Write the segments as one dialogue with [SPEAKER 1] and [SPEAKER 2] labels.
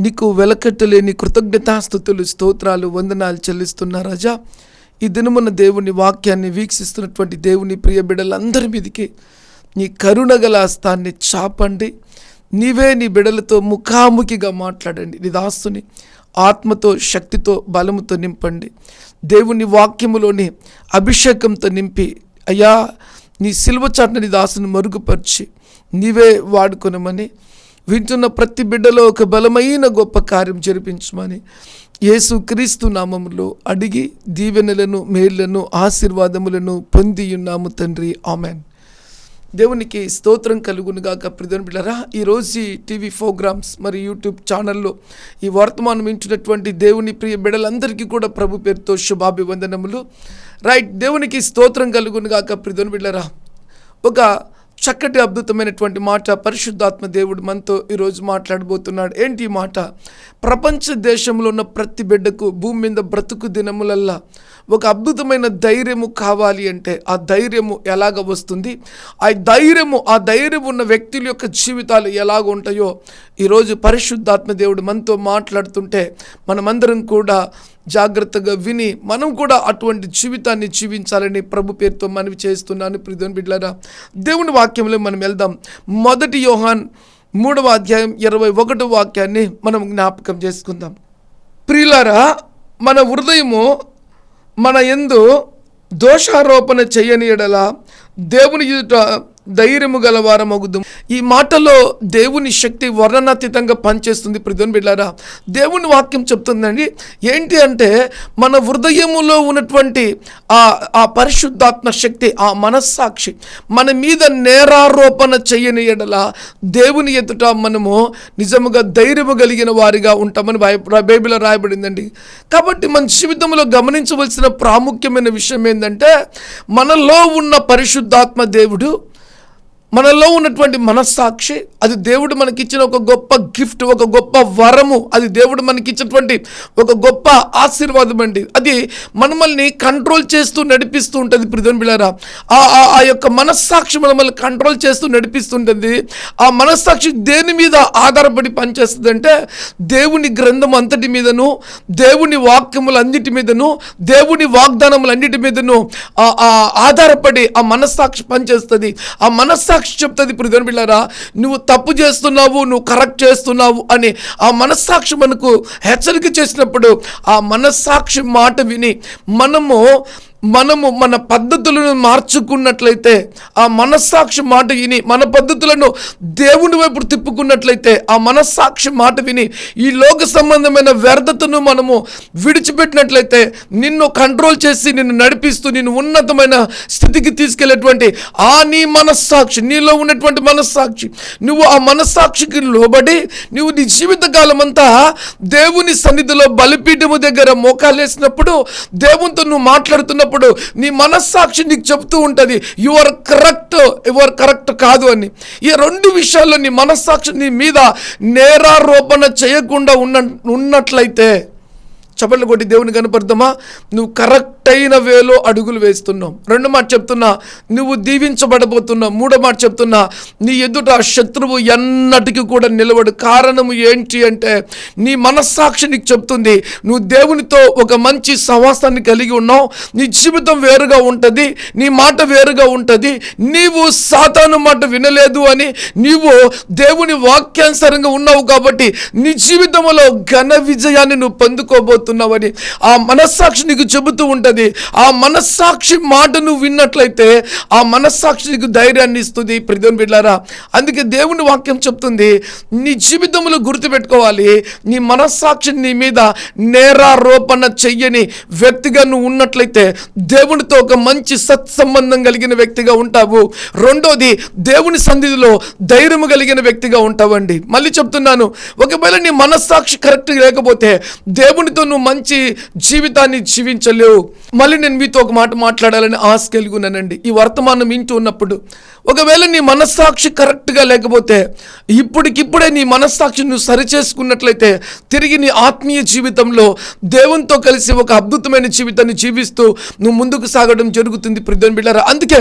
[SPEAKER 1] నీకు వెలకట్టలేని కృతజ్ఞతాస్థుతులు స్తోత్రాలు వందనాలు చెల్లిస్తున్న రజా. ఈ దినమున దేవుని వాక్యాన్ని వీక్షిస్తున్నటువంటి దేవుని ప్రియ బిడ్డలందరి మీదకి నీ కరుణ గల హస్తాన్ని చాపండి. నీవే నీ బిడలతో ముఖాముఖిగా మాట్లాడండి. నీ దాస్తుని ఆత్మతో శక్తితో బలముతో నింపండి. దేవుని వాక్యములోని అభిషేకంతో నింపి అయ్యా నీ సిల్వ చాటుని దాసుని మరుగుపరిచి నీవే వాడుకునమని వింటున్న ప్రతి బిడ్డలో ఒక బలమైన గొప్ప కార్యం జరిపించమని యేసు క్రీస్తు నామములో అడిగి దీవెనలను మేళ్ళను ఆశీర్వాదములను పొంది ఉన్నాము తండ్రి. ఆమెన్. దేవునికి స్తోత్రం కలుగునుగాక ప్రిధన్ బిడ్డరా ఈరోజు టీవీ ప్రోగ్రామ్స్ మరి యూట్యూబ్ ఛానల్లో ఈ వర్తమానం వింటున్నటువంటి దేవుని ప్రియ బిడ్డలందరికీ కూడా ప్రభు పేరుతో శుభాభివందనములు. రైట్ దేవునికి స్తోత్రం కలుగునుగాక ప్రిధన్ బిడ్డరా ఒక చక్కటి అద్భుతమైనటువంటి మాట పరిశుద్ధాత్మ దేవుడు మనతో ఈరోజు మాట్లాడబోతున్నాడు. ఏంటి ఈ మాట? ప్రపంచ దేశంలో ఉన్న ప్రతి బిడ్డకు భూమి మీద బ్రతుకు దినములల్లా ఒక అద్భుతమైన ధైర్యము కావాలి అంటే ఆ ధైర్యము ఎలాగ వస్తుంది? ఆ ధైర్యము ఆ ధైర్యం ఉన్న వ్యక్తుల యొక్క జీవితాలు ఎలాగ ఉంటాయో ఈరోజు పరిశుద్ధాత్మ దేవుడు మనతో మాట్లాడుతుంటే మనమందరం కూడా జాగ్రత్తగా విని మనం కూడా అటువంటి జీవితాన్ని జీవించాలని ప్రభు పేరుతో మనవి చేస్తున్నాను. ప్రిధోన్ బిడ్లారా దేవుని వాక్యంలో మనం వెళ్దాం. మొదటి యోహాన్ మూడవ అధ్యాయం ఇరవై ఒకటో వాక్యాన్ని మనం జ్ఞాపకం చేసుకుందాం. ప్రియులారా మన హృదయము మన ఎందు దోషారోపణ చేయని ఎడల దేవుని ఎదుట ధైర్యము గలవారమగుదు ఈ మాటలో దేవుని శక్తి వర్ణనాతీతంగా పనిచేస్తుంది. ప్రతిని బిడ్డారా దేవుని వాక్యం చెప్తుందండి ఏంటి అంటే మన హృదయములో ఉన్నటువంటి ఆ ఆ పరిశుద్ధాత్మ శక్తి ఆ మనస్సాక్షి మన మీద నేరారోపణ చేయని ఎడల దేవుని ఎదుట మనము నిజముగా ధైర్యము కలిగిన వారిగా ఉంటామని బై- బైబిల్లో రాయబడిందండి. కాబట్టి మన జీవితంలో గమనించవలసిన ప్రాముఖ్యమైన విషయం ఏంటంటే మనలో ఉన్న పరిశుద్ధాత్మ దేవుడు మనలో ఉన్నటువంటి మనస్సాక్షి అది దేవుడు మనకిచ్చిన ఒక గొప్ప గిఫ్ట్ ఒక గొప్ప వరము అది దేవుడు మనకిచ్చినటువంటి ఒక గొప్ప ఆశీర్వాదం అండి. అది మనమల్ని కంట్రోల్ చేస్తూ నడిపిస్తూ ఉంటుంది ప్రిధన్ బిళ్ళారా. ఆ ఆ- యొక్క మనస్సాక్షి మనల్ని కంట్రోల్ చేస్తూ నడిపిస్తుంటుంది. ఆ మనస్సాక్షి దేని మీద ఆధారపడి పనిచేస్తుందంటే దేవుని గ్రంథం అంతటి మీదను దేవుని వాక్యములన్నిటి మీదను దేవుని వాగ్దానములన్నిటి మీదను ఆ- ఆ ఆధారపడి ఆ మనస్సాక్షి పనిచేస్తుంది. ఆ మనస్సాక్షి చెప్తుంది ప్రిధన్ బిళ్ళారా నువ్వు తప్పు చేస్తున్నావు నువ్వు కరెక్ట్ చేస్తున్నావు అని ఆ మనస్సాక్షి మనకు హెచ్చరిక చేసినప్పుడు ఆ మనస్సాక్షి మాట విని మనము మనము మన పద్ధతులను మార్చుకున్నట్లయితే ఆ మనస్సాక్షి మాట విని మన పద్ధతులను దేవుని వైపు తిప్పుకున్నట్లయితే ఆ మనస్సాక్షి మాట విని ఈ లోక సంబంధమైన వ్యర్థతను మనము విడిచిపెట్టినట్లయితే నిన్ను కంట్రోల్ చేసి నిన్ను నడిపిస్తూ నిన్ను ఉన్నతమైన స్థితికి తీసుకెళ్ళేటువంటి ఆ నీ మనస్సాక్షి నీలో ఉన్నటువంటి మనస్సాక్షి నువ్వు ఆ మనస్సాక్షికి లోబడి నువ్వు నీ జీవితకాలం అంతా దేవుని సన్నిధిలో బలిపీఠము దగ్గర మోకాలేసినప్పుడు దేవునితో నువ్వు మాట్లాడుతున్నప్పుడు నీ మనస్సాక్షి నీకు చెప్తూ ఉంటుంది యువర్ కరెక్ట్ యువర్ కరెక్ట్ కాదు అని. ఈ రెండు విషయాల్లో నీ మనస్సాక్షి నీ మీద నేరారోపణ చేయకుండా ఉన్న ఉన్నట్లయితే చప్పట్లు కొట్టి దేవుని కనపడతామా? నువ్వు కరెక్ట్ అయిన వేలో అడుగులు వేస్తున్నావు. రెండు మాట చెప్తున్నా నువ్వు దీవించబడబోతున్నావు మూడో మాట చెప్తున్నా నీ ఎదుట శత్రువు ఎన్నటికి కూడా నిలబడు. కారణము ఏంటి అంటే నీ మనస్సాక్షి నీకు చెప్తుంది నువ్వు దేవునితో ఒక మంచి సహవాసాన్ని కలిగి ఉన్నావు. నీ జీవితం వేరుగా ఉంటుంది నీ మాట వేరుగా ఉంటుంది. నీవు సాతాను మాట వినలేదు అని నీవు దేవుని వాక్యానుసారంగా ఉన్నావు కాబట్టి నీ జీవితంలో ఘన విజయాన్ని నువ్వు పొందుకోబోతున్నావని ఆ మనస్సాక్షి నీకు చెబుతూ ఉంటుంది. ఆ మనస్సాక్షి మాట నువ్వు విన్నట్లయితే ఆ మనస్సాక్షి నీకు ధైర్యాన్ని ఇస్తుంది. ప్రిధం బిడ్డారా అందుకే దేవుని వాక్యం చెప్తుంది నీ జీవితంలో గుర్తుపెట్టుకోవాలి నీ మనస్సాక్షి నీ మీద నేరారోపణ చెయ్యని వ్యక్తిగా నువ్వు ఉన్నట్లయితే దేవునితో ఒక మంచి సత్సంబంధం కలిగిన వ్యక్తిగా ఉంటావు. రెండోది దేవుని సన్నిధిలో ధైర్యము కలిగిన వ్యక్తిగా ఉంటావండి. మళ్ళీ చెప్తున్నాను ఒకవేళ నీ మనస్సాక్షి కరెక్ట్ లేకపోతే దేవునితో నువ్వు మంచి జీవితాన్ని జీవించలేవు. మళ్ళీ నేను మీతో ఒక మాట మాట్లాడాలని ఆశ కలిగి ఉన్నానండి. ఈ వర్తమానం ఇంటూ ఉన్నప్పుడు ఒకవేళ నీ మనస్సాక్షి కరెక్ట్గా లేకపోతే ఇప్పటికిప్పుడే నీ మనస్సాక్షి నువ్వు సరిచేసుకున్నట్లయితే తిరిగి నీ ఆత్మీయ జీవితంలో దేవునితో కలిసి ఒక అద్భుతమైన జీవితాన్ని జీవిస్తూ నువ్వు ముందుకు సాగడం జరుగుతుంది ప్రిధన్ బిళ్ళారా అందుకే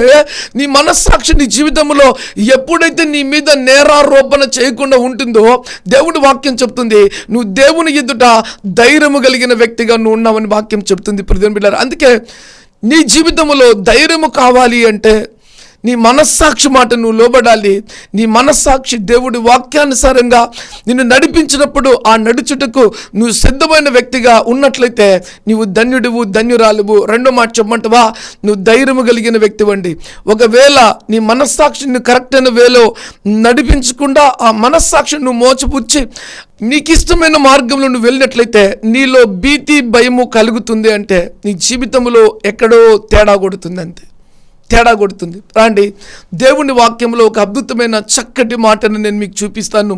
[SPEAKER 1] నీ మనస్సాక్షి నీ జీవితంలో ఎప్పుడైతే నీ మీద నేరారోపణ చేయకుండా ఉంటుందో దేవుడు వాక్యం చెప్తుంది నువ్వు దేవుని ఎదుట ధైర్యము కలిగిన వ్యక్తిగా నువ్వు ఉన్నావని వాక్యం చెప్తుంది ప్రిధన్ బిళ్ళారా అందుకే నీ జీవితంలో ధైర్యము కావాలి అంటే నీ మనస్సాక్షి మాట నువ్వు లోబడాలి. నీ మనస్సాక్షి దేవుడి వాక్యానుసారంగా నిన్ను నడిపించినప్పుడు ఆ నడుచుటకు నువ్వు సిద్ధమైన వ్యక్తిగా ఉన్నట్లయితే నీవు ధన్యుడివు ధన్యురాలువు. రెండో మాట చెప్పమంటవా? నువ్వు ధైర్యము కలిగిన వ్యక్తివండి. ఒకవేళ నీ మనస్సాక్షిని కరెక్ట్ అయిన వేలో నడిపించకుండా ఆ మనస్సాక్షిని నువ్వు మోచపుచ్చి నీకు ఇష్టమైన మార్గంలో నువ్వు వెళ్ళినట్లయితే నీలో భీతి భయము కలుగుతుంది అంటే నీ జీవితంలో ఎక్కడో తేడా కొడుతుంది అంతే తేడా కొడుతుంది. రాండి దేవుని వాక్యంలో ఒక అద్భుతమైన చక్కటి మాటను నేను మీకు చూపిస్తాను.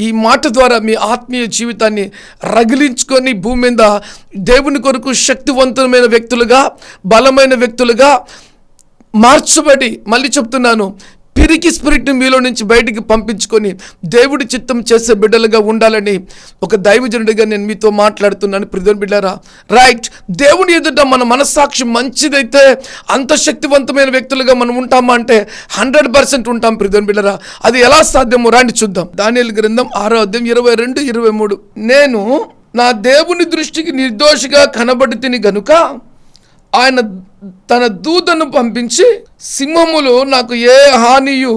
[SPEAKER 1] ఈ మాట ద్వారా మీ ఆత్మీయ జీవితాన్ని రగిలించుకొని భూమి మీద దేవుని కొరకు శక్తివంతమైన వ్యక్తులుగా బలమైన వ్యక్తులుగా మార్చబడి మళ్ళీ చెప్తున్నాను. పిరికి స్పిరిట్ని మీలో నుంచి బయటికి పంపించుకొని దేవుడి చిత్తం చేసే బిడ్డలుగా ఉండాలని ఒక దైవజనుడిగా నేను మీతో మాట్లాడుతున్నాను. ప్రిధన్ బిడ్డారా రైట్. దేవుని ఎదుట మన మనస్సాక్షి మంచిదైతే అంత శక్తివంతమైన వ్యక్తులుగా మనం ఉంటామా అంటే హండ్రెడ్ పర్సెంట్ ఉంటాం ప్రిధన్ బిడ్డరా. అది ఎలా సాధ్యమో రాండి చూద్దాం. దానియల్ గ్రంథం ఆరో అధ్యాయం ఇరవై రెండు ఇరవై మూడు. నేను నా దేవుని దృష్టికి నిర్దోషిగా కనబడి తిని గనుక ఆయన తన దూతను పంపించి సింహములు నాకు ఏ హానియు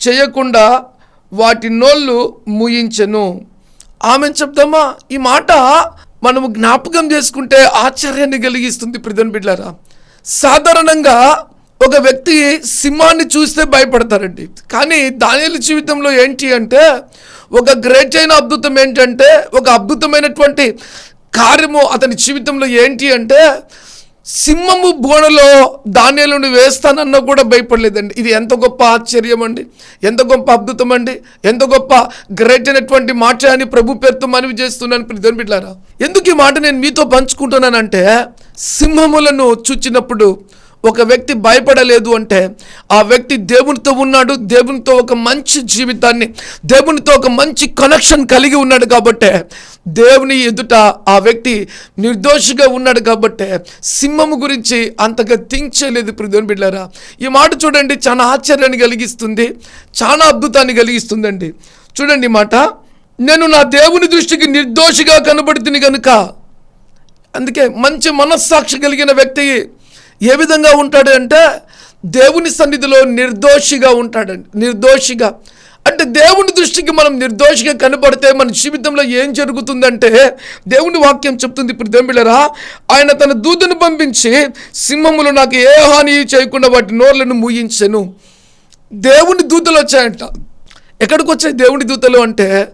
[SPEAKER 1] చేయకుండా వాటి నోళ్ళు ముయించెను. ఆమె చెప్దామా ఈ మాట మనము జ్ఞాపకం చేసుకుంటే ఆశ్చర్యాన్ని కలిగిస్తుంది ప్రిధన్ బిడ్లారా. సాధారణంగా ఒక వ్యక్తి సింహాన్ని చూస్తే భయపడతారండి. కానీ దానిల జీవితంలో ఏంటి అంటే ఒక గ్రేట్ అయిన అద్భుతం ఏంటంటే ఒక అద్భుతమైనటువంటి కార్యము అతని జీవితంలో ఏంటి అంటే సింహము బోనలో ధాన్యాలను వేస్తానన్నా కూడా భయపడలేదండి. ఇది ఎంత గొప్ప ఆశ్చర్యం అండి ఎంత గొప్ప అద్భుతం అండి ఎంత గొప్ప గ్రేట్ అయినటువంటి మాట అని ప్రభు పేరుతో మనవి చేస్తున్నాను ప్రతిదని బిడ్డారా ఎందుకు ఈ మాట నేను మీతో పంచుకుంటున్నానంటే సింహములను చూచినప్పుడు ఒక వ్యక్తి భయపడలేదు అంటే ఆ వ్యక్తి దేవునితో ఉన్నాడు దేవునితో ఒక మంచి జీవితాన్ని దేవునితో ఒక మంచి కనెక్షన్ కలిగి ఉన్నాడు కాబట్టే దేవుని ఎదుట ఆ వ్యక్తి నిర్దోషిగా ఉన్నాడు కాబట్టే సింహము గురించి అంతగా థింక్ చేయలేదు ప్రిధోని బిడ్డారా ఈ మాట చూడండి చాలా ఆశ్చర్యాన్ని కలిగిస్తుంది చాలా అద్భుతాన్ని కలిగిస్తుందండి. చూడండి మాట నేను నా దేవుని దృష్టికి నిర్దోషిగా కనబడుతుంది కనుక అందుకే మంచి మనస్సాక్షి కలిగిన వ్యక్తి ఏ విధంగా ఉంటాడంటే దేవుని సన్నిధిలో నిర్దోషిగా ఉంటాడండి నిర్దోషిగా. అంటే దేవుని దృష్టికి మనం నిర్దోషిగా కనబడితే మన జీవితంలో ఏం జరుగుతుందంటే దేవుని వాక్యం చెప్తుంది. ఇప్పుడు దేవుళ్ళరా ఆయన తన దూతను పంపించి సింహములు నాకు ఏ హాని చేయకుండా వాటి నోర్లను మూయించెను. దేవుని దూతలు వచ్చాయంట. ఎక్కడికి వచ్చాయి దేవుని దూతలు అంటే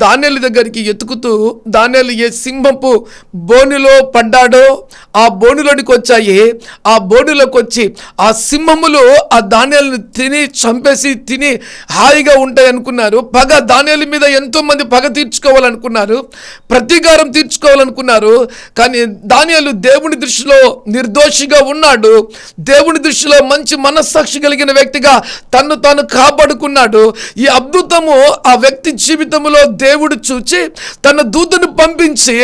[SPEAKER 1] దానిల దగ్గరికి ఎతుకుతూ ధాన్యాలు ఏ సింహపు బోనులో పడ్డాడో ఆ బోనులోనికి వచ్చాయి. ఆ బోనులోకి వచ్చి ఆ సింహములు ఆ ధాన్యాలను తిని చంపేసి తిని హాయిగా ఉంటాయి అనుకున్నారు. పగ ధాన్యాల మీద ఎంతో మంది పగ తీర్చుకోవాలనుకున్నారు. ప్రతీకారం తీర్చుకోవాలనుకున్నారు. కానీ ధాన్యాలు దేవుని దృష్టిలో నిర్దోషిగా ఉన్నాడు. దేవుని దృష్టిలో మంచి మనస్సాక్షి కలిగిన వ్యక్తిగా తను తాను కాపాడుకున్నాడు. ఈ అద్భుతము ఆ వ్యక్తి జీవితంలో దేవుడు చూచి తన దూతను పంపించి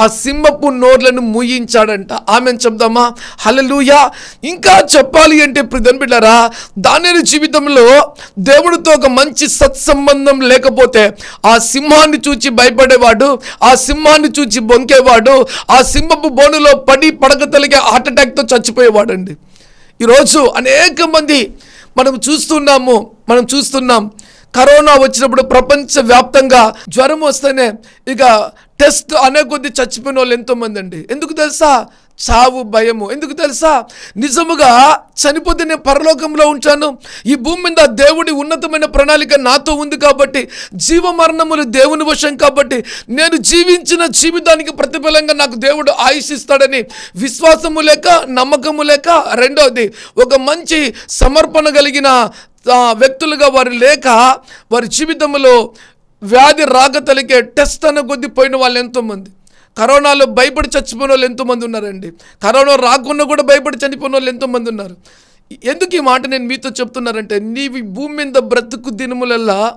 [SPEAKER 1] ఆ సింహపు నోర్లను మూయించాడంట. ఆమె చెప్దామా? హలలుయా ఇంకా చెప్పాలి అంటే ప్రధాన బిడ్డారా దాని జీవితంలో దేవుడితో ఒక మంచి సత్సంబంధం లేకపోతే ఆ సింహాన్ని చూచి భయపడేవాడు ఆ సింహాన్ని చూచి బొంకేవాడు ఆ సింహపు బోనులో పడి పడక తలిగే హార్ట్ అటాక్తో చచ్చిపోయేవాడండి. ఈరోజు అనేక మంది మనం చూస్తున్నాము మనం చూస్తున్నాం కరోనా వచ్చినప్పుడు ప్రపంచవ్యాప్తంగా జ్వరం వస్తేనే ఇక టెస్ట్ అనే కొద్ది చచ్చిపోయిన వాళ్ళు ఎంతోమంది అండి. ఎందుకు తెలుసా? చావు భయము. ఎందుకు తెలుసా? నిజముగా చనిపోతే నేను పరలోకంలో ఉంచాను. ఈ భూమి మీద దేవుడి ఉన్నతమైన ప్రణాళిక నాతో ఉంది కాబట్టి జీవ మరణములు దేవుని వశం కాబట్టి నేను జీవించిన జీవితానికి ప్రతిఫలంగా నాకు దేవుడు ఆయుష్ ఇస్తాడని విశ్వాసము లేక నమ్మకము లేక రెండవది ఒక మంచి సమర్పణ కలిగిన వ్యక్తులుగా వారు లేక వారి జీవితంలో వ్యాధి రాక తలికే టెస్ట్ అన్న కొద్దీ పోయిన వాళ్ళు ఎంతోమంది. కరోనాలో భయపడి చచ్చిపోయిన వాళ్ళు ఎంతోమంది ఉన్నారండి. కరోనా రాకుండా కూడా భయపడి చనిపోయిన వాళ్ళు ఎంతోమంది ఉన్నారు. ఎందుకు ఈ మాట నేను మీతో చెప్తున్నానంటే నీవి భూమి మీద బ్రతుకు దినములల్లా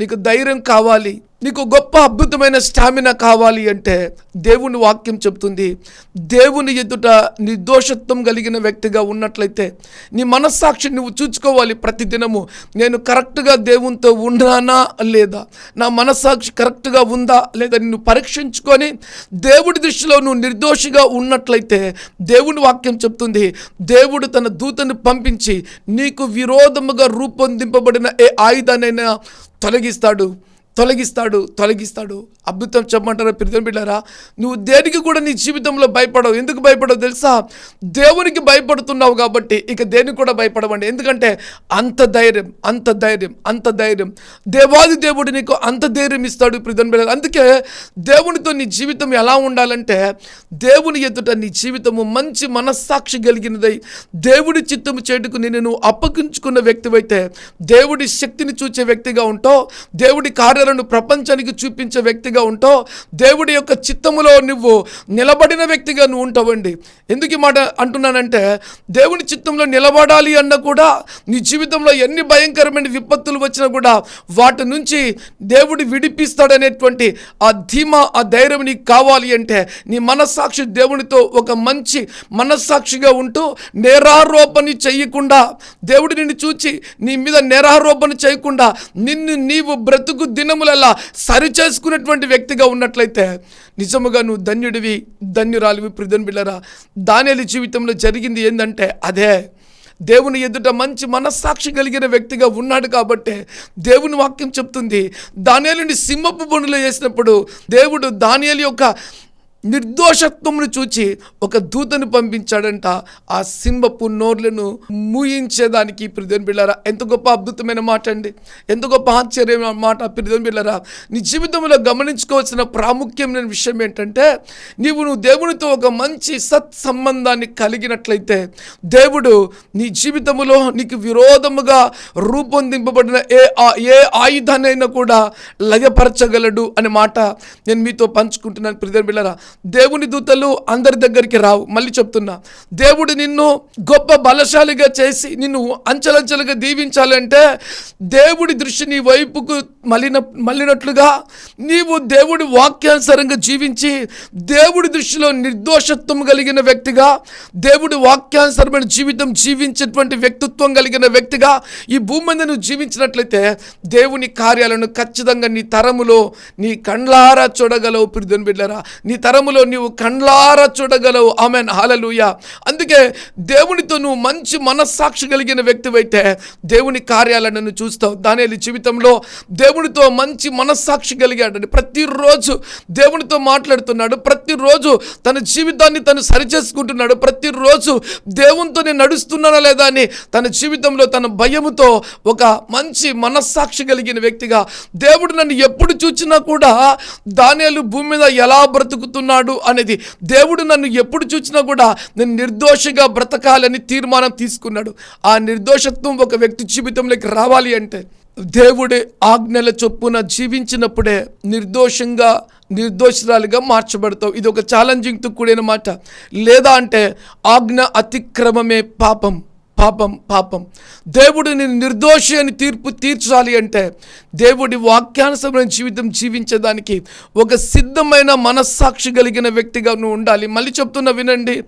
[SPEAKER 1] నీకు ధైర్యం కావాలి. నీకు గొప్ప అద్భుతమైన స్టామినా కావాలి అంటే దేవుని వాక్యం చెప్తుంది. దేవుని ఎదుట నిర్దోషత్వం కలిగిన వ్యక్తిగా ఉన్నట్లయితే నీ మనస్సాక్షి నువ్వు చూసుకోవాలి ప్రతిదినము. నేను కరెక్ట్గా దేవునితో ఉన్నానా లేదా? నా మనస్సాక్షి కరెక్ట్గా ఉందా లేదా నిన్ను పరీక్షించుకొని దేవుడి దృష్టిలో నువ్వు నిర్దోషిగా ఉన్నట్లయితే దేవుని వాక్యం చెప్తుంది. దేవుడు తన దూతను పంపించి నీకు విరోధముగా రూపొందింపబడిన ఏ ఆయుధానైనా తొలగిస్తాడు. తొలగిస్తాడు తొలగిస్తాడు. అద్భుతం చెప్పమంటారా ప్రితం బిడ్డారా? నువ్వు దేనికి కూడా నీ జీవితంలో భయపడవు. ఎందుకు భయపడవు తెలుసా? దేవునికి భయపడుతున్నావు కాబట్టి ఇక దేనికి కూడా భయపడవండి. ఎందుకంటే అంత ధైర్యం అంత ధైర్యం అంత ధైర్యం. దేవాది దేవుడు నీకు అంత ధైర్యం ఇస్తాడు ప్రితం బిడ్డారు? అందుకే దేవునితో నీ జీవితం ఎలా ఉండాలంటే దేవుని ఎదుట నీ జీవితము మంచి మనస్సాక్షి కలిగినదై దేవుడి చిత్తము చేటుకు నిన్ను నువ్వు అప్పగించుకున్న వ్యక్తివైతే దేవుడి శక్తిని చూచే వ్యక్తిగా ఉంటావు. దేవుడి కార్య కార్యాలను ప్రపంచానికి చూపించే వ్యక్తిగా ఉంటావు. దేవుడి యొక్క చిత్తములో నువ్వు నిలబడిన వ్యక్తిగా నువ్వు ఉంటావండి. ఎందుకు ఈ మాట అంటున్నానంటే దేవుని చిత్తంలో నిలబడాలి అన్న కూడా నీ జీవితంలో ఎన్ని భయంకరమైన విపత్తులు వచ్చినా కూడా వాటి నుంచి దేవుడు విడిపిస్తాడనేటువంటి ఆ ధీమా ఆ ధైర్యం నీకు కావాలి అంటే నీ మనస్సాక్షి దేవునితో ఒక మంచి మనస్సాక్షిగా ఉంటూ నేరారోపణ చేయకుండా దేవుడు నిన్ను చూచి నీ మీద నేరారోపణ చేయకుండా నిన్ను నీవు బ్రతుకు దినం సరి చేసుకున్నటువంటి వ్యక్తిగా ఉన్నట్లయితే నిజముగా నువ్వు ధన్యుడివి ధన్యురాలివి ప్రిధన్ బిళ్ళరా. దానేలి జీవితంలో జరిగింది ఏంటంటే అదే. దేవుని ఎదుట మంచి మనస్సాక్షి కలిగిన వ్యక్తిగా ఉన్నాడు కాబట్టి దేవుని వాక్యం చెప్తుంది. దానిని సింహపు బొనులు వేసినప్పుడు దేవుడు దానియలు యొక్క నిర్దోషత్వమును చూచి ఒక దూతను పంపించాడంట. ఆ సింహపు నోర్లను మూయించేదానికి ప్రిధన్ బిళ్ళారా ఎంత గొప్ప అద్భుతమైన మాట అండి. ఎంత గొప్ప ఆశ్చర్యమైన మాట ప్రిధన్ బిళ్ళారా. నీ జీవితంలో గమనించుకోవాల్సిన ప్రాముఖ్యమైన విషయం ఏంటంటే నీవు నువ్వు దేవునితో ఒక మంచి సత్ సంబంధాన్ని కలిగినట్లయితే దేవుడు నీ జీవితంలో నీకు విరోధముగా రూపొందింపబడిన ఏ ఆ- ఏ ఆయుధాన్నైనా కూడా లయపరచగలడు అనే మాట నేను మీతో పంచుకుంటున్నాను ప్రిధర్ బిళ్ళారా. దేవుని దూతలు అందరి దగ్గరికి రావు. మళ్ళీ చెప్తున్నా దేవుడు నిన్ను గొప్ప బలశాలిగా చేసి నిన్ను అంచెలంచెలుగా దీవించాలంటే దేవుడి దృష్టి నీ వైపుకు మళ్ళిన మళ్ళినట్లుగా నీవు దేవుడి వాక్యానుసారంగా జీవించి దేవుడి దృష్టిలో నిర్దోషత్వం కలిగిన వ్యక్తిగా దేవుడి వాక్యానుసరమైన జీవితం జీవించేటువంటి వ్యక్తిత్వం కలిగిన వ్యక్తిగా ఈ భూమి మీద నువ్వు జీవించినట్లయితే దేవుని కార్యాలను ఖచ్చితంగా నీ తరములో నీ కండ్లారా చూడగలవు. ప్రిధన్ బిడ్డరా నీ తరములో నీవు కండ్లారా చూడగలవు. ఆమెన్. హాలలుయ అందుకే దేవునితో నువ్వు మంచి మనస్సాక్షి కలిగిన వ్యక్తివైతే దేవుని కార్యాలను చూస్తావు. దాని జీవితంలో దేవునితో మంచి మనస్సాక్షి కలిగాడండి. ప్రతిరోజు దేవునితో మాట్లాడుతున్నాడు. ప్రతిరోజు తన జీవితాన్ని తను సరిచేసుకుంటున్నాడు. ప్రతిరోజు దేవునితో నేను నడుస్తున్నానా లేదా అని తన జీవితంలో తన భయముతో ఒక మంచి మనస్సాక్షి కలిగిన వ్యక్తిగా దేవుడు నన్ను ఎప్పుడు చూచినా కూడా దానియాలు భూమి మీద ఎలా బ్రతుకుతున్నాడు అనేది దేవుడు నన్ను ఎప్పుడు చూచినా కూడా నేను నిర్దోషిగా బ్రతకాలని తీర్మానం తీసుకున్నాడు. ఆ నిర్దోషత్వం ఒక వ్యక్తి జీవితంలోకి రావాలి అంటే దేవుడి ఆజ్ఞల చొప్పున జీవించినప్పుడే నిర్దోషంగా నిర్దోషురాలుగా మార్చబడతావు. ఇది ఒక ఛాలెంజింగ్తో కూడిన మాట. లేదా అంటే ఆజ్ఞ అతిక్రమమే పాపం పాపం పాపం. దేవుడు నేను నిర్దోషి అని తీర్పు తీర్చాలి అంటే దేవుడి వాక్యానుసరమైన జీవితం జీవించడానికి ఒక సిద్ధమైన మనస్సాక్షి కలిగిన వ్యక్తిగా నువ్వు ఉండాలి. మళ్ళీ చెప్తున్నా వినండి.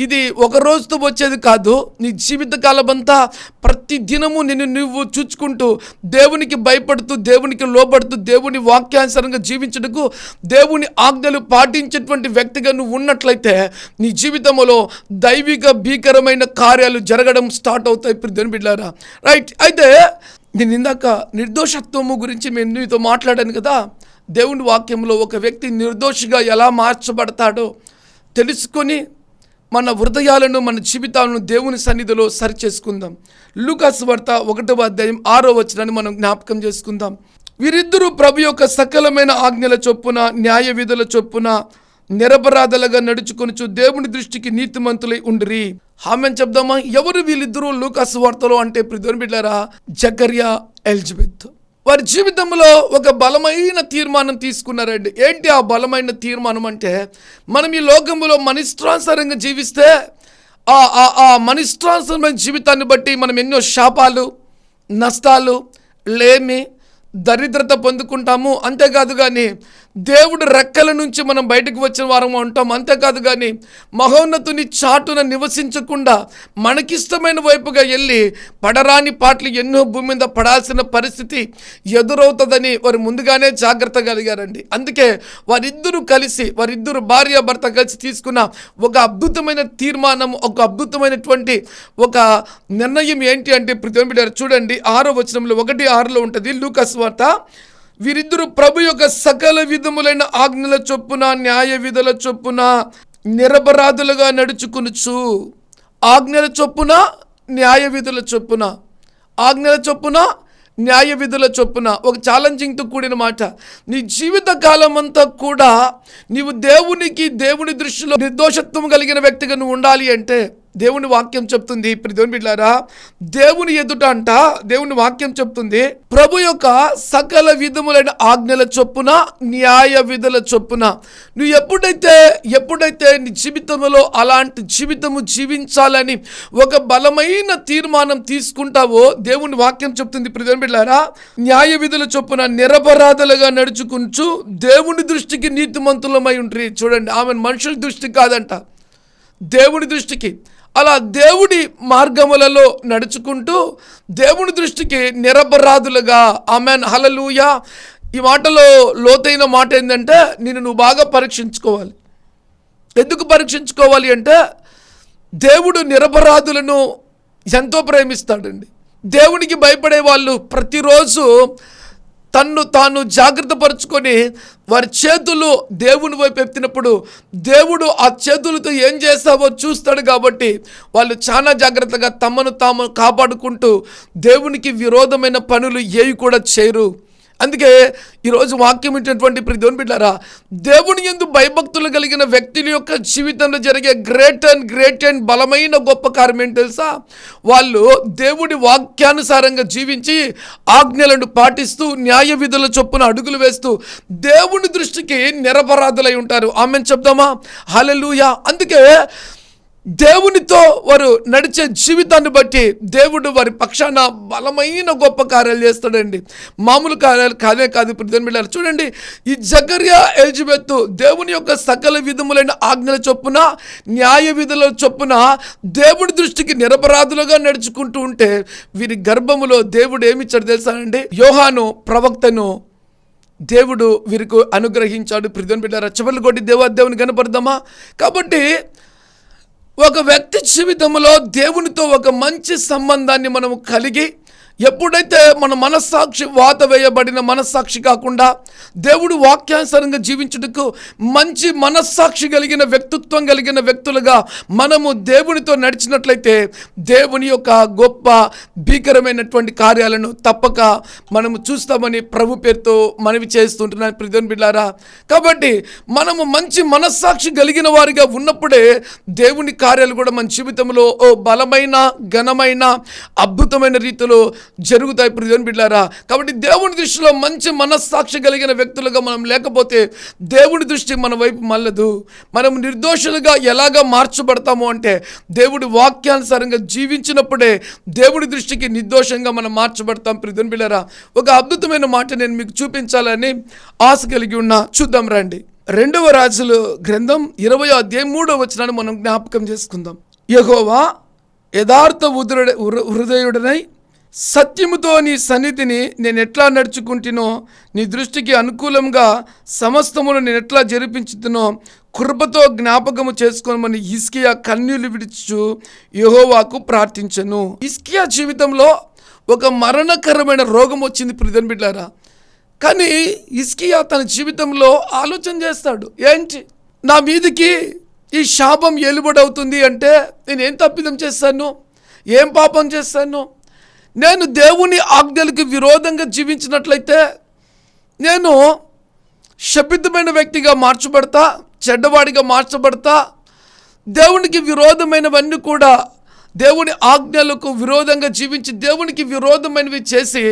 [SPEAKER 1] ఇది ఒక రోజుతో వచ్చేది కాదు. నీ జీవిత కాలమంతా ప్రతి దినము నిన్ను నువ్వు చూచుకుంటూ దేవునికి భయపడుతూ దేవునికి లోబడుతూ దేవుని వాక్యానుసారంగా జీవించటకు దేవుని ఆజ్ఞలు పాటించేటువంటి వ్యక్తిగా నువ్వు ఉన్నట్లయితే నీ జీవితంలో దైవిక భీకరమైన కార్యాలు జరగడం స్టార్ట్ అవుతాయి. ఇప్పుడు దేని బిడ్డారా రైట్. అయితే నేను ఇందాక నిర్దోషత్వము గురించి నేను నీతో మాట్లాడాను కదా. దేవుని వాక్యంలో ఒక వ్యక్తి నిర్దోషిగా ఎలా మార్చబడతాడో తెలుసుకొని మన హృదయాలను మన జీవితాలను దేవుని సన్నిధిలో సరిచేసుకుందాం. లూకాస్ వార్త ఒకటవ అధ్యాయం ఆరో వచనాన్ని మనం జ్ఞాపకం చేసుకుందాం. వీరిద్దరూ ప్రభు యొక్క సకలమైన ఆజ్ఞల చొప్పున న్యాయ విధుల చొప్పున నిరపరాధలుగా నడుచుకొనుచు దేవుని దృష్టికి నీతిమంతులై ఉండిరి. హామెన్ చెప్దామా? ఎవరు వీళ్ళిద్దరూ లూకాస్ వార్తలో అంటే ప్రిధోని బిడ్డారా జకర్యా ఎలిజబెత్. వారి జీవితంలో ఒక బలమైన తీర్మానం తీసుకున్నారండి. ఏంటి ఆ బలమైన తీర్మానం అంటే మనం ఈ లోకంలో మనిష్టానుసారంగా జీవిస్తే ఆ ఆ- ఆ జీవితాన్ని బట్టి మనం ఎన్నో శాపాలు నష్టాలు లేమి దరిద్రత పొందుకుంటాము. అంతేకాదు కానీ దేవుడు రెక్కల నుంచి మనం బయటకు వచ్చిన వారం ఉంటాం అంతేకాదు కానీ మహోన్నతుని చాటున నివసించకుండా మనకిష్టమైన వైపుగా వెళ్ళి పడరాని పాటలు ఎన్నో భూమి మీద పడాల్సిన పరిస్థితి ఎదురవుతుందని వారు ముందుగానే జాగ్రత్త కలిగారండి అందుకే వారిద్దరూ కలిసి వారిద్దరు భార్య భర్త కలిసి తీసుకున్న ఒక అద్భుతమైన తీర్మానం ఒక అద్భుతమైనటువంటి ఒక నిర్ణయం ఏంటి అంటే ప్రతి చూడండి. ఆరో వచనంలో ఒకటి ఆరులో ఉంటుంది. లూకస్ వార్త వీరిద్దరు ప్రభు యొక్క సకల విధములైన ఆజ్ఞల చొప్పున న్యాయ విధుల చొప్పున నిరపరాధులుగా నడుచుకునుచు ఆజ్ఞల చొప్పున న్యాయ విధుల చొప్పున ఆజ్ఞల చొప్పున న్యాయ విధుల చొప్పున. ఒక ఛాలెంజింగ్తో కూడిన మాట. నీ జీవిత కాలం అంతా కూడా నీవు దేవునికి దేవుని దృష్టిలో నిర్దోషత్వం కలిగిన వ్యక్తిగా నువ్వు ఉండాలి అంటే దేవుని వాక్యం చెప్తుంది. ఇప్పుడు దేవుని బిడ్డారా దేవుని ఎదుట అంట దేవుని వాక్యం చెప్తుంది. ప్రభు యొక్క సకల విధములైన ఆజ్ఞల చొప్పున న్యాయ విధుల చొప్పున నువ్వు ఎప్పుడైతే ఎప్పుడైతే నీ జీవితంలో అలాంటి జీవితము జీవించాలని ఒక బలమైన తీర్మానం తీసుకుంటావో దేవుని వాక్యం చెప్తుంది. ప్రజల బిడ్డారా న్యాయ విధుల చొప్పున నిరపరాధలుగా నడుచుకుంటూ దేవుని దృష్టికి నీతిమంతులమై ఉంటుంది చూడండి ఆమె మనుషుల దృష్టి కాదంట. దేవుని దృష్టికి అలా దేవుడి మార్గములలో నడుచుకుంటూ దేవుని దృష్టికి నిరపరాధులుగా. ఆమెన్. హలలుయ ఈ మాటలో లోతైన మాట ఏంటంటే నేను నువ్వు బాగా పరీక్షించుకోవాలి. ఎందుకు పరీక్షించుకోవాలి అంటే దేవుడు నిరపరాధులను ఎంతో ప్రేమిస్తాడండి. దేవునికి భయపడే వాళ్ళు ప్రతిరోజు తన్ను తాను జాగ్రత్త పరుచుకొని వారి చేతులు దేవుని వైపు ఎత్తినప్పుడు దేవుడు ఆ చేతులతో ఏం చేస్తావో చూస్తాడు కాబట్టి వాళ్ళు చాలా జాగ్రత్తగా తమను తాము కాపాడుకుంటూ దేవునికి విరోధమైన పనులు ఏవి కూడా చేయరు. అందుకే ఈరోజు వాక్యం ఇచ్చినటువంటి ప్రతి దేవుని బిడ్డారా దేవుని ఎందు భయభక్తులు కలిగిన వ్యక్తుల యొక్క జీవితంలో జరిగే గ్రేట్ అండ్ గ్రేట్ అండ్ బలమైన గొప్ప కార్యం ఏంటి తెలుసా? వాళ్ళు దేవుడి వాక్యానుసారంగా జీవించి ఆజ్ఞలను పాటిస్తూ న్యాయ విధుల చొప్పున అడుగులు వేస్తూ దేవుని దృష్టికి నిరపరాధులై ఉంటారు. ఆమెను చెప్దామా? హలలుయా అందుకే దేవునితో వారు నడిచే జీవితాన్ని బట్టి దేవుడు వారి పక్షాన బలమైన గొప్ప కార్యాలు చేస్తాడండి. మామూలు కార్యాలు కాదే కాదు ఇప్పుడు బిడ్డారు చూడండి. ఈ జగర్యా ఎలిజబెత్ దేవుని యొక్క సకల విధములైన ఆజ్ఞల చొప్పున న్యాయ విధుల చొప్పున దేవుడి దృష్టికి నిరపరాధులుగా నడుచుకుంటూ ఉంటే వీరి గర్భములో దేవుడు ఏమిచ్చాడు తెలుసానండి యోహాను ప్రవక్తను దేవుడు వీరికి అనుగ్రహించాడు. ప్రిధన్ బిడ్డ రచ్చబల్లి కొట్టి దేవా దేవుని కనపడదామా? కాబట్టి ఒక వ్యక్తి జీవితంలో దేవునితో ఒక మంచి సంబంధాన్ని మనము కలిగి ఎప్పుడైతే మన మనస్సాక్షి వాత వేయబడిన మనస్సాక్షి కాకుండా దేవుడు వాక్యానుసారంగా జీవించుటకు మంచి మనస్సాక్షి కలిగిన వ్యక్తిత్వం కలిగిన వ్యక్తులుగా మనము దేవునితో నడిచినట్లయితే దేవుని యొక్క గొప్ప భీకరమైనటువంటి కార్యాలను తప్పక మనము చూస్తామని ప్రభు పేరుతో మనవి చేస్తుంటున్నాను. ప్రిధన్ బిళ్ళారా కాబట్టి మనము మంచి మనస్సాక్షి కలిగిన వారిగా ఉన్నప్పుడే దేవుని కార్యాలు కూడా మన జీవితంలో ఓ బలమైన ఘనమైన అద్భుతమైన రీతిలో జరుగుతాయి ప్రిధన్ బిడ్డారా కాబట్టి దేవుని దృష్టిలో మంచి మనస్సాక్షి కలిగిన వ్యక్తులుగా మనం లేకపోతే దేవుడి దృష్టి మన వైపు మల్లదు మనం నిర్దోషులుగా ఎలాగా మార్చబడతాము అంటే దేవుడి వాక్యానుసారంగా జీవించినప్పుడే దేవుడి దృష్టికి నిర్దోషంగా మనం మార్చబడతాం ప్రిధన్ బిళ్ళరా ఒక అద్భుతమైన మాట నేను మీకు చూపించాలని ఆశ కలిగి ఉన్నా. చూద్దాం రండి. రెండవ రాజులు గ్రంథం ఇరవై అధ్యాయం మూడవ వచనాన్ని మనం జ్ఞాపకం చేసుకుందాం. యహోవా యథార్థ ఉదరుడ హృదయుడనై సత్యముతో నీ సన్నిధిని నేను ఎట్లా నడుచుకుంటునో నీ దృష్టికి అనుకూలంగా సమస్తమును నేను ఎట్లా జరిపించుతునో కృపతో జ్ఞాపకము చేసుకోమని ఇస్కియా కన్యులు విడిచు యహోవాకు ప్రార్థించను. ఇస్కియా జీవితంలో ఒక మరణకరమైన రోగం వచ్చింది ప్రిధన్ బిడ్డారా కానీ ఇస్కియా తన జీవితంలో ఆలోచన చేస్తాడు. ఏంటి? నా మీదికి ఈ శాపం ఏలుబడవుతుంది అంటే నేను ఏం తప్పిదం చేస్తాను? ఏం పాపం చేస్తాను? నేను దేవుని ఆజ్ఞలకు విరోధంగా జీవించినట్లయితే నేను శపితమైన వ్యక్తిగా మార్చబడతా చెడ్డవాడిగా మార్చబడతా దేవునికి విరోధమైనవన్నీ కూడా దేవుని ఆజ్ఞలకు విరోధంగా జీవించి దేవునికి విరోధమైనవి చేసి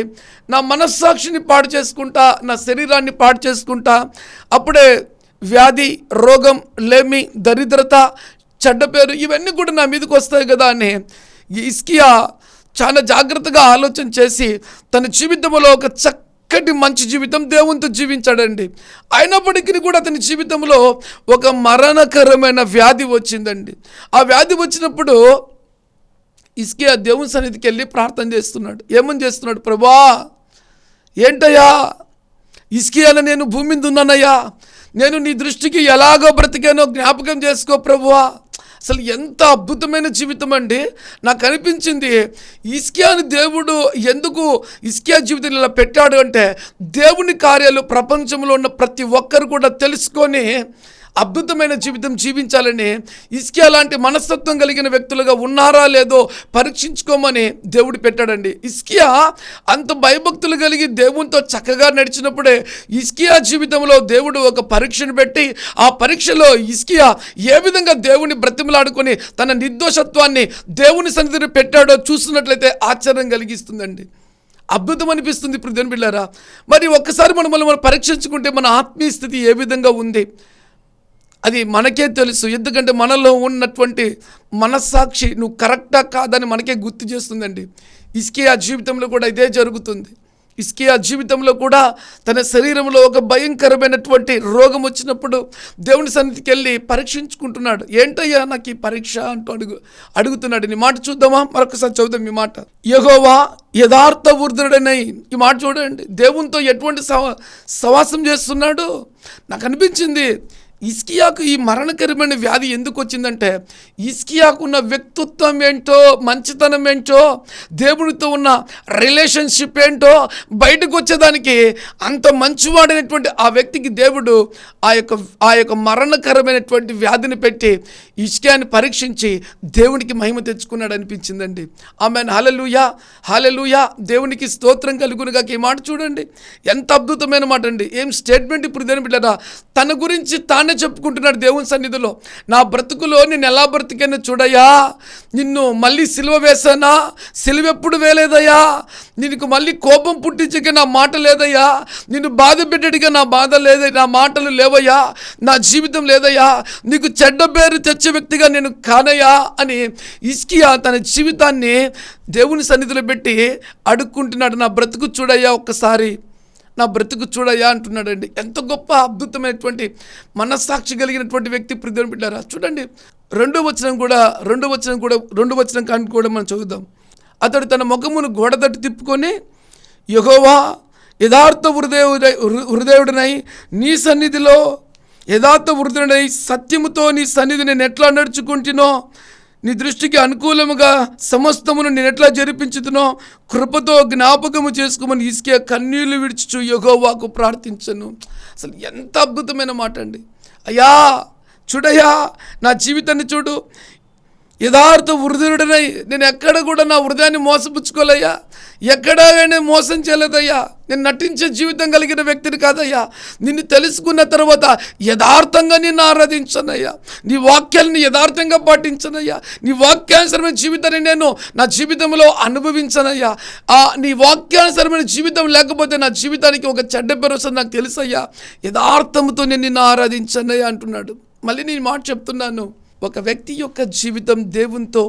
[SPEAKER 1] నా మనస్సాక్షిని పాడు చేసుకుంటా నా శరీరాన్ని పాడు చేసుకుంటా అప్పుడే వ్యాధి రోగం లేమి దరిద్రత చెడ్డ పేరు ఇవన్నీ కూడా నా మీదకి వస్తాయి కదా అని ఇస్కియా చాలా జాగ్రత్తగా ఆలోచన చేసి తన జీవితంలో ఒక చక్కటి మంచి జీవితం దేవునితో జీవించాడండి. అయినప్పటికీ కూడా అతని జీవితంలో ఒక మరణకరమైన వ్యాధి వచ్చిందండి. ఆ వ్యాధి వచ్చినప్పుడు ఇస్కియా దేవుని సన్నిధికి వెళ్ళి ప్రార్థన చేస్తున్నాడు. ఏమని చేస్తున్నాడు? ప్రభా ఏంటయ్యా? ఇస్కియాల నేను భూమి మీద ఉన్నానయ్యా. నేను నీ దృష్టికి ఎలాగో బ్రతికానో జ్ఞాపకం చేసుకో ప్రభువా. అసలు ఎంత అద్భుతమైన జీవితం అండి. నాకు అనిపించింది ఇస్కియాని దేవుడు ఎందుకు ఇస్కియా జీవితం ఇలా పెట్టాడు అంటే దేవుని కార్యాలు ప్రపంచంలో ఉన్న ప్రతి ఒక్కరు కూడా తెలుసుకొని అద్భుతమైన జీవితం జీవించాలని ఇస్కియా లాంటి మనస్తత్వం కలిగిన వ్యక్తులుగా ఉన్నారా లేదో పరీక్షించుకోమని దేవుడు పెట్టాడండి. ఇస్కియా అంత భయభక్తులు కలిగి దేవునితో చక్కగా నడిచినప్పుడే ఇస్కియా జీవితంలో దేవుడు ఒక పరీక్షను పెట్టి ఆ పరీక్షలో ఇస్కియా ఏ విధంగా దేవుని బ్రతిమలాడుకొని తన నిర్దోషత్వాన్ని దేవుని సన్నిధిని పెట్టాడో చూస్తున్నట్లయితే ఆశ్చర్యం కలిగిస్తుందండి. అద్భుతం అనిపిస్తుంది ఇప్పుడు దేని బిళ్ళారా మరి ఒక్కసారి మనం మనం మనం పరీక్షించుకుంటే మన ఆత్మీయ స్థితి ఏ విధంగా ఉంది? అది మనకే తెలుసు. ఎందుకంటే మనలో ఉన్నటువంటి మనస్సాక్షి నువ్వు కరెక్టా కాదని మనకే గుర్తు చేస్తుందండి. ఇస్కియా జీవితంలో కూడా ఇదే జరుగుతుంది. ఇస్కియా జీవితంలో కూడా తన శరీరంలో ఒక భయంకరమైనటువంటి రోగం వచ్చినప్పుడు దేవుని సన్నిధికి వెళ్ళి పరీక్షించుకుంటున్నాడు. ఏంటయ్యా నాకు ఈ పరీక్ష? అంటూ అడుగు అడుగుతున్నాడు. నీ మాట చూద్దామా? మరొకసారి చదువుదాం ఈ మాట. యహోవా యథార్థ వృద్ధుడనై ఈ మాట చూడండి. దేవునితో ఎటువంటి సవా సవాసం చేస్తున్నాడు? నాకు అనిపించింది ఇస్కియాకు ఈ మరణకరమైన వ్యాధి ఎందుకు వచ్చిందంటే ఇస్కియాకు ఉన్న వ్యక్తిత్వం ఏంటో మంచితనం ఏంటో దేవుడితో ఉన్న రిలేషన్షిప్ ఏంటో బయటకు వచ్చేదానికి అంత మంచివాడైనటువంటి ఆ వ్యక్తికి దేవుడు ఆ యొక్క ఆ యొక్క మరణకరమైనటువంటి వ్యాధిని పెట్టి ఇస్కియాని పరీక్షించి దేవునికి మహిమ తెచ్చుకున్నాడు అనిపించిందండి. ఆమె హలలుయా హలలుయా దేవునికి స్తోత్రం కలుగునుగా ఈ మాట చూడండి. ఎంత అద్భుతమైన మాట అండి ఏం స్టేట్మెంట్ ఇప్పుడు దేని బిడ్డరా? తన గురించి తాను చెప్పుకుంటున్నాడు దేవుని సన్నిధిలో. నా బ్రతుకులో నేను ఎలా బ్రతికైనా చూడయ్యా. నిన్ను మళ్ళీ సిలువ వేసానా సిలువ ఎప్పుడు వేలేదయ్యా నీకు మళ్ళీ కోపం పుట్టించక నా మాట లేదయ్యా. నిన్ను బాధ పెట్టడిగా నా బాధ లేదయ్యా. నా మాటలు లేవయ్యా. నా జీవితం లేదయ్యా. నీకు చెడ్డ పేరు తెచ్చే వ్యక్తిగా నేను కానయ్యా అని ఇస్కియా తన జీవితాన్ని దేవుని సన్నిధిలో పెట్టి అడుక్కుంటున్నాడు. నా బ్రతుకు చూడయ్యా ఒక్కసారి. నా బ్రతుకు చూడయ్యా అంటున్నాడండి. ఎంత గొప్ప అద్భుతమైనటువంటి మనస్సాక్షి కలిగినటువంటి వ్యక్తి ప్రతిని బిడ్డారా. చూడండి రెండో వచనం కూడా రెండో వచనం కూడా రెండో వచనం కానీ కూడా మనం చదువుదాం. అతడు తన ముఖమును గోడ తట్టు తిప్పుకొని యహోవా యథార్థ హృదయ హృదయుడినై నీ సన్నిధిలో యథార్థ వృద్ధుడై సత్యముతో నీ సన్నిధిని నేను ఎట్లా నడుచుకుంటునో నీ దృష్టికి అనుకూలముగా సమస్తమును నేను ఎట్లా జరిపించుతునో కృపతో జ్ఞాపకము చేసుకోమని ఇసుకే కన్నీళ్ళు విడిచుచు యగోవాకు ప్రార్థించను. అసలు ఎంత అద్భుతమైన మాట అండి అయ్యా చూడయ్యా నా జీవితాన్ని చూడు. యథార్థ వృధుడనై నేను ఎక్కడ కూడా నా హృదయాన్ని మోసపుచ్చుకోలేయ్యా. ఎక్కడా నేను మోసం చేయలేదయ్యా. నేను నటించే జీవితం కలిగిన వ్యక్తిని కాదయ్యా. నిన్ను తెలుసుకున్న తర్వాత యథార్థంగా నిన్ను ఆరాధించనయ్యా. నీ వాక్యాలను యథార్థంగా పాటించనయ్యా. నీ వాక్యానుసరమైన జీవితాన్ని నేను నా జీవితంలో అనుభవించనయ్యా. ఆ నీ వాక్యానుసరమైన జీవితం లేకపోతే నా జీవితానికి ఒక చెడ్డ పేరు నాకు తెలుసయ్యా. యథార్థంతో నేను నిన్ను ఆరాధించనయ్యా అంటున్నాడు. మళ్ళీ నేను మాట చెప్తున్నాను. ఒక వ్యక్తి యొక్క జీవితం దేవునితో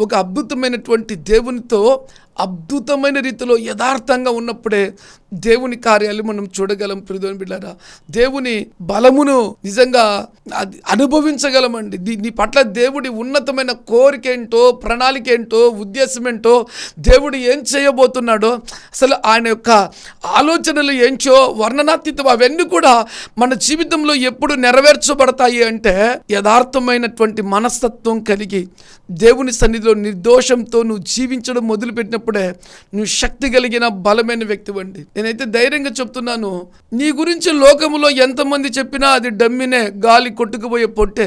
[SPEAKER 1] ఒక అద్భుతమైనటువంటి దేవునితో అద్భుతమైన రీతిలో యథార్థంగా ఉన్నప్పుడే దేవుని కార్యాలు మనం చూడగలం ప్రియోని బిడ్డారా. దేవుని బలమును నిజంగా అది అనుభవించగలమండి. దీ- నీ పట్ల దేవుడి ఉన్నతమైన కోరిక ఏంటో ప్రణాళిక ఏంటో ఉద్దేశం ఏంటో దేవుడు ఏం చేయబోతున్నాడో అసలు ఆయన యొక్క ఆలోచనలు ఏంటో వర్ణనాతీతం అవన్నీ కూడా మన జీవితంలో ఎప్పుడు నెరవేర్చబడతాయి అంటే యథార్థమైనటువంటి మనస్తత్వం కలిగి దేవుని సన్నిధి సన్నిధిలో నిర్దోషంతో నువ్వు జీవించడం మొదలుపెట్టినప్పుడే నువ్వు శక్తి కలిగిన బలమైన వ్యక్తివండి నేనైతే ధైర్యంగా చెప్తున్నాను నీ గురించి లోకములో ఎంతమంది చెప్పినా అది డమ్మినే గాలి కొట్టుకుపోయే పొట్టే.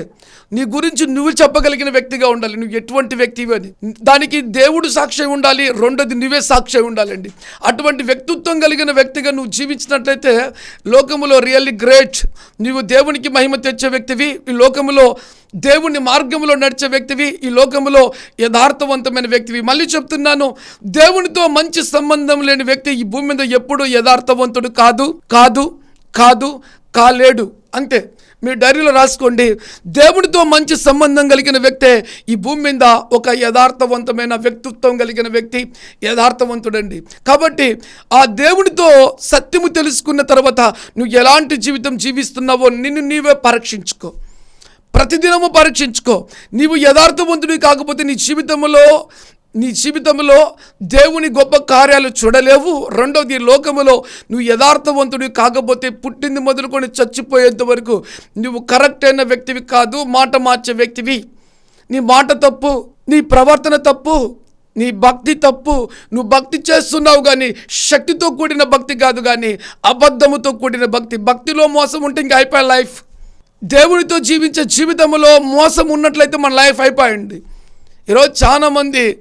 [SPEAKER 1] నీ గురించి నువ్వు చెప్పగలిగిన వ్యక్తిగా ఉండాలి నువ్వు ఎటువంటి వ్యక్తివి అని. దానికి దేవుడు సాక్ష్యం ఉండాలి రెండోది నువ్వే సాక్ష్యం ఉండాలండి. అటువంటి వ్యక్తిత్వం కలిగిన వ్యక్తిగా నువ్వు జీవించినట్లయితే లోకములో రియల్లీ గ్రేట్. నువ్వు దేవునికి మహిమ తెచ్చే వ్యక్తివి. ఈ లోకములో దేవుని మార్గంలో నడిచే వ్యక్తివి ఈ లోకములో యథార్థవంతమైన వ్యక్తివి. మళ్ళీ చెప్తున్నాను దేవునితో మంచి సంబంధం లేని వ్యక్తి ఈ భూమి మీద ఎప్పుడూ యథార్థవంతుడు కాదు కాదు కాదు కాలేడు. అంతే. మీ డైరీలో రాసుకోండి. దేవుడితో మంచి సంబంధం కలిగిన వ్యక్తే ఈ భూమి మీద ఒక యథార్థవంతమైన వ్యక్తిత్వం కలిగిన వ్యక్తి యథార్థవంతుడండి. కాబట్టి ఆ దేవుడితో సత్యము తెలుసుకున్న తర్వాత నువ్వు ఎలాంటి జీవితం జీవిస్తున్నావో నిన్ను నీవే పరీక్షించుకో. ప్రతిదినము పరీక్షించుకో. నీవు యథార్థవంతుడి కాకపోతే నీ జీవితంలో నీ జీవితంలో దేవుని గొప్ప కార్యాలు చూడలేవు. రెండవది లోకములో నువ్వు యథార్థవంతుడి కాకపోతే పుట్టింది మొదలుకొని చచ్చిపోయేంత వరకు నువ్వు కరెక్ట్ అయిన వ్యక్తివి కాదు మాట మార్చే వ్యక్తివి. నీ మాట తప్పు నీ ప్రవర్తన తప్పు నీ భక్తి తప్పు. నువ్వు భక్తి చేస్తున్నావు కానీ శక్తితో కూడిన భక్తి కాదు కానీ అబద్ధముతో కూడిన భక్తి. భక్తిలో మోసం ఉంటే ఇంకా అయిపోయే లైఫ్. దేవుడితో జీవించే జీవితంలో మోసం ఉన్నట్లయితే మన లైఫ్ అయిపోయింది. ఈరోజు చాలామంది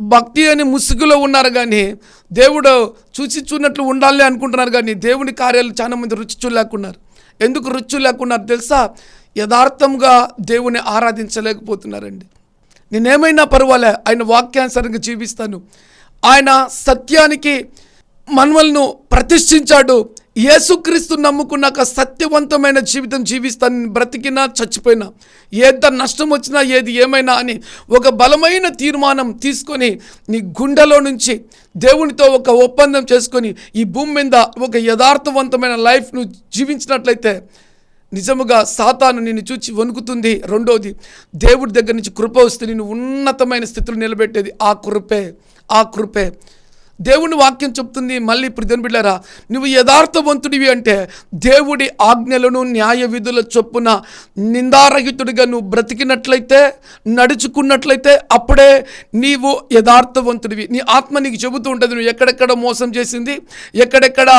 [SPEAKER 1] భక్తి అని ముసుగులో ఉన్నారు కానీ దేవుడు చూసి చూనట్లు ఉండాలి అనుకుంటున్నారు కానీ దేవుని కార్యాలు చాలామంది రుచి చూడలేకున్నారు. ఎందుకు రుచి లేకున్నారు తెలుసా? యథార్థంగా దేవుని ఆరాధించలేకపోతున్నారండి. నేనేమైనా పర్వాలే ఆయన వాక్యానుసారంగా జీవిస్తాను. ఆయన సత్యానికి మనవలను ప్రతిష్ఠించాడు. యేసుక్రీస్తు నమ్ముకున్నాక సత్యవంతమైన జీవితం జీవిస్తాను బ్రతికినా చచ్చిపోయినా ఎంత నష్టం వచ్చినా ఏది ఏమైనా అని ఒక బలమైన తీర్మానం తీసుకొని నీ గుండెలో నుంచి దేవునితో ఒక ఒప్పందం చేసుకొని ఈ భూమి మీద ఒక యథార్థవంతమైన లైఫ్ నువ్వు జీవించినట్లయితే నిజముగా సాతాను నిన్ను చూచి వణుకుతుంది. రెండోది దేవుడి దగ్గర నుంచి కృప వస్తే నిన్ను ఉన్నతమైన స్థితిలో నిలబెట్టేది ఆ కృపే ఆ కృపే. దేవుని వాక్యం చెప్తుంది మళ్ళీ ప్రతిని బిడ్డారా నువ్వు యథార్థవంతుడివి అంటే దేవుడి ఆజ్ఞలను న్యాయ విధుల చొప్పున నిందారహితుడిగా నువ్వు బ్రతికినట్లయితే నడుచుకున్నట్లయితే అప్పుడే నీవు యథార్థవంతుడివి. నీ ఆత్మ నీకు చెబుతూ ఉంటుంది నువ్వు ఎక్కడెక్కడ మోసం చేసింది ఎక్కడెక్కడ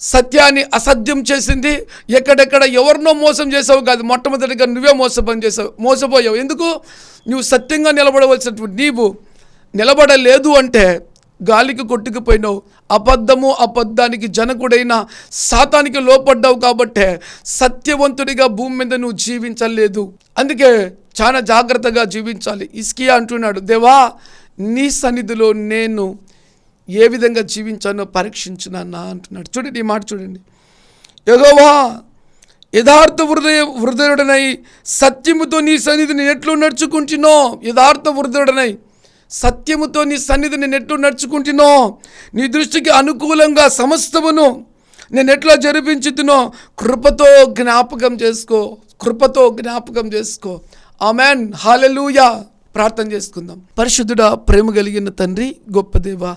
[SPEAKER 1] సత్యాన్ని అసత్యం చేసింది ఎక్కడెక్కడ ఎవరినో మోసం చేసావు కాదు మొట్టమొదటిగా నువ్వే మోసపని చేసావు మోసపోయావు. ఎందుకు? నువ్వు సత్యంగా నిలబడవలసినటువంటి నీవు నిలబడలేదు అంటే గాలికి కొట్టుకుపోయినావు. అబద్ధము అబద్ధానికి జనకుడైన సాతానికి లోపడ్డావు కాబట్టే సత్యవంతుడిగా భూమి మీద నువ్వు జీవించలేదు. అందుకే చాలా జాగ్రత్తగా జీవించాలి. ఇస్కియా అంటున్నాడు దేవా నీ సన్నిధిలో నేను ఏ విధంగా జీవించానో పరీక్షించునన్నా? అంటున్నాడు. చూడండి ఈ మాట చూడండి. యగోవా యథార్థ హృదయ హృదయుడనై సత్యముతో నీ సన్నిధిని ఎట్లు నడుచుకుంటున్నో యథార్థ హృదయుడనై సత్యముతో నీ సన్నిధిని నెట్టు నడుచుకుంటున్నో నీ దృష్టికి అనుకూలంగా సమస్తమును నేను ఎట్లా జరిపించుతునో కృపతో జ్ఞాపకం చేసుకో కృపతో జ్ఞాపకం చేసుకో. ఆమెన్. హాలెలూయా. ప్రార్థన చేసుకుందాం. పరిశుద్ధుడా ప్రేమ కలిగిన తండ్రి గొప్ప దేవా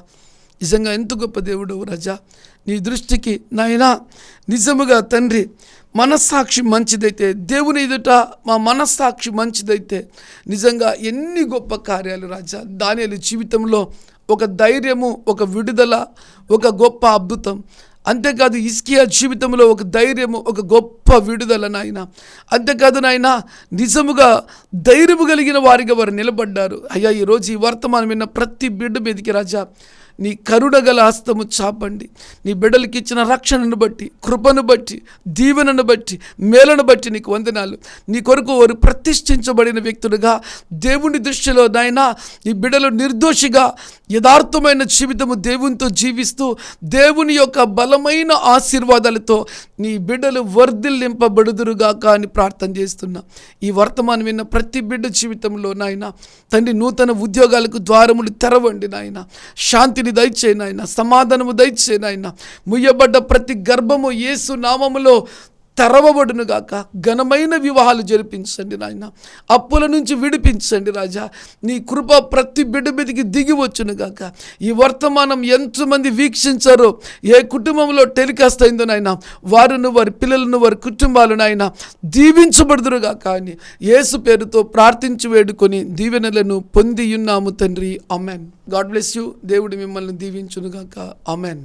[SPEAKER 1] నిజంగా ఎంత గొప్ప దేవుడు రజా? నీ దృష్టికి నాయనా నిజముగా తండ్రి మనస్సాక్షి మంచిదైతే దేవుని ఎదుట మా మనస్సాక్షి మంచిదైతే నిజంగా ఎన్ని గొప్ప కార్యాలు రాజా? దాని జీవితంలో ఒక ధైర్యము ఒక విడుదల ఒక గొప్ప అద్భుతం. అంతేకాదు ఇస్కియా జీవితంలో ఒక ధైర్యము ఒక గొప్ప విడుదల నాయన. అంతేకాదు నాయన నిజముగా ధైర్యము కలిగిన వారిగా వారు నిలబడ్డారు. అయ్యా ఈరోజు ఈ వర్తమానం విన్న ప్రతి బిడ్డ మీదకి రాజా నీ కరుణగల హస్తము చాపండి. నీ బిడ్డలకి ఇచ్చిన రక్షణను బట్టి కృపను బట్టి దీవెనను బట్టి మేలను బట్టి నీకు వందనాలు. నీ కొరకు వారు ప్రతిష్ఠించబడిన వ్యక్తులుగా దేవుని దృష్టిలో నాయన ఈ బిడ్డలు నిర్దోషిగా యథార్థమైన జీవితము దేవునితో జీవిస్తూ దేవుని యొక్క బలమైన ఆశీర్వాదాలతో నీ బిడ్డలు వర్ధిల్లింపబడుదురుగాక అని ప్రార్థన చేస్తున్నా. ఈ వర్తమానం విన్న ప్రతి బిడ్డ జీవితంలో నాయన తండ్రి నూతన ఉద్యోగాలకు ద్వారములు తెరవండి నాయన. శాంతిని దయచే నాయన సమాధానము దయచే నాయన. ముయ్యబడ్డ ప్రతి గర్భము యేసు నామములో తెరవబడునుగాక ఘనమైన వివాహాలు జరిపించండి నాయన. అప్పుల నుంచి విడిపించండి రాజా. నీ కృప ప్రతి బిడ్డ మీదకి దిగి వచ్చునుగాక ఈ వర్తమానం ఎంతమంది వీక్షించారో ఏ కుటుంబంలో టెలికాస్ట్ అయిందో నాయన. వారును వారి పిల్లలను వారి కుటుంబాలను నాయన దీవించబడుదురుగాక అని యేసు పేరుతో ప్రార్థించి వేడుకొని దీవెనలను పొంది ఉన్నాము తండ్రి. Amen God bless you. దేవుడు మిమ్మల్ని దీవించునుగాక అమెన్